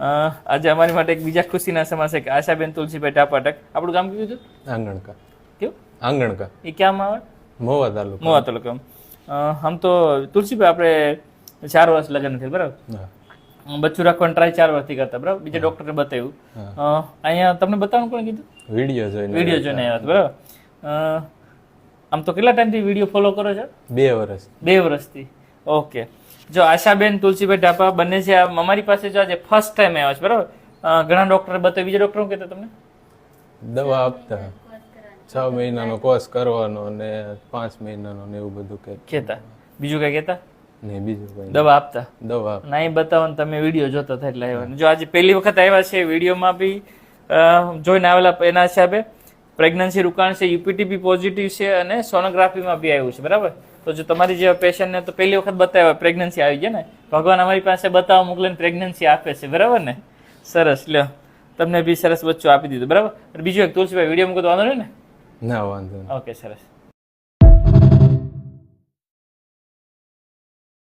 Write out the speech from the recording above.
આજે અમારી માટે એક બીજા ખુશીના સમાચાર કે આશાબેન તુલસીભાઈ ટાપાટક. આપણું ગામ કયું હતું? આંગણકા. કેવું? આંગણકા. એ ક્યાં આવે? મોવા તાલુકા. મોવા તાલુકા આમ તો તુલસીભાઈ આપણે ચાર વર્ષ લગ્ન થયું બરાબર? બચ્ચું રાખવાનું ટ્રાય ચાર વર્ષથી કરતા બરાબર? બીજા ડોક્ટરે બતાવ્યું. અહીંયા તમને બતાવવાનું કોણ કીધું? વીડિયો જોઈને વીડિયો જોઈને આવ્યા બરાબર? આમ તો કેટલા ટાઈમથી વીડિયો ફોલો કરો છો? બે વર્ષ. બે વર્ષથી. ઓકે. જો આશાબેન તુલસીભાઈ ઢાપા બંને છે આ અમારી પાસે જો આજે ફર્સ્ટ ટાઈમ આવ્યા છે બરાબર? ઘણા ડોક્ટર બતાવી બીજા ડોક્ટર શું કહેતા તમને? દવા આપતા. છ મહિનાનો કોર્સ કરવાનો ને પાંચ મહિનાનો ને એવું બધું કહેતા. બીજું કઈ કહેતા? નહીં બીજું કઈ દવા આપતા? દવા નહીં બતાવો તમે વીડિયો જોતા થાય એટલે આવ્યા જો આજે પહેલી વખત આવ્યા છે વિડીયોમાં બી જોઈને આવેલા એના હિસાબે. પ્રેગ્નન્સી રોકાણ છે યુપીટી બી પોઝિટિવ છે અને સોનોગ્રાફીમાં બી આવ્યું છે બરાબર? તો જો તમારી જે પેશન્ટને તો પહેલી વખત બતાવ્યા પ્રેગ્નન્સી આવી ગયા ને ભગવાન અમારી પાસે બતાવવા મોકલીને પ્રેગ્નન્સી આપે છે બરાબર ને? સરસ લ્યો. તમને બી સરસ બચ્ચું આપી દીધું બરાબર? બીજું એક તુલસીભાઈ વીડિયો મૂકો તો વાંધો નહીં ને? ના વાંધો ઓકે સરસ.